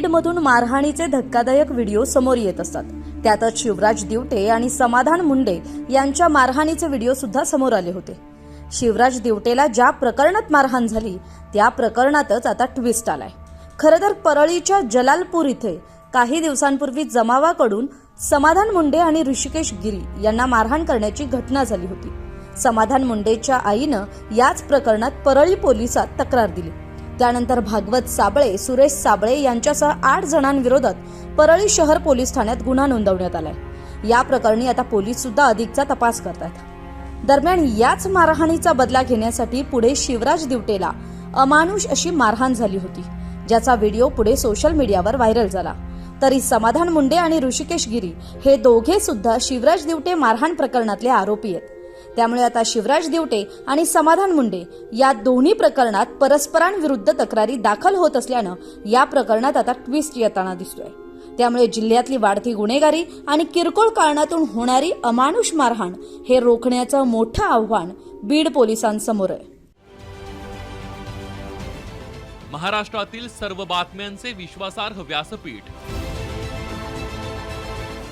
बीडमधून मारहाणीचे धक्कादायक व्हिडिओ समोर येत असतात. त्यातच शिवराज दिवटे आणि समाधान मुंडे यांच्या मारहाणीचे व्हिडिओ सुद्धा समोर आले होते. शिवराज दिवटेला ज्या प्रकरणात मारहाण झाली त्या प्रकरणातच आता ट्विस्ट आलाय. खरं तर परळीच्या जलालपूर इथे काही दिवसांपूर्वी जमावाकडून समाधान मुंडे आणि ऋषिकेश गिरी यांना मारहाण करण्याची घटना झाली होती. समाधान मुंडेच्या आईनं याच प्रकरणात परळी पोलिसात तक्रार दिली. त्यानंतर भागवत साबळे सुरेश साबळे यांच्यासह आठ जणांविरोधात परळी शहर पोलीस ठाण्यात गुन्हा नोंदवण्यात आलाय. या प्रकरणी आता पोलीस सुद्धा अधिकचा तपास करतात दरम्यान याच मारहाणीचा बदला घेण्यासाठी पुढे शिवराज दिवटेला अमानुष अशी मारहाण झाली होती ज्याचा व्हिडिओ पुढे सोशल मीडियावर व्हायरल झाला. तरी समाधान मुंडे आणि ऋषिकेश गिरी हे दोघे सुद्धा शिवराज दिवटे मारहाण प्रकरणातले आरोपी आहेत. त्यामुळे आता शिवराज दिवटे आणि समाधान मुंडे या दोन्ही प्रकरणात परस्परांविरुद्ध तक्रारी दाखल होत असल्यानं या प्रकरणात आता ट्विस्ट येताना दिसतोय. त्यामुळे जिल्ह्यातली वाढती गुन्हेगारी आणि किरकोळ कारणातून होणारी अमानुष मारहाण हे रोखण्याचं मोठं आव्हान बीड पोलिसांसमोर आहे. महाराष्ट्रातील सर्व बातम्यांचे विश्वासार्ह व्यासपीठ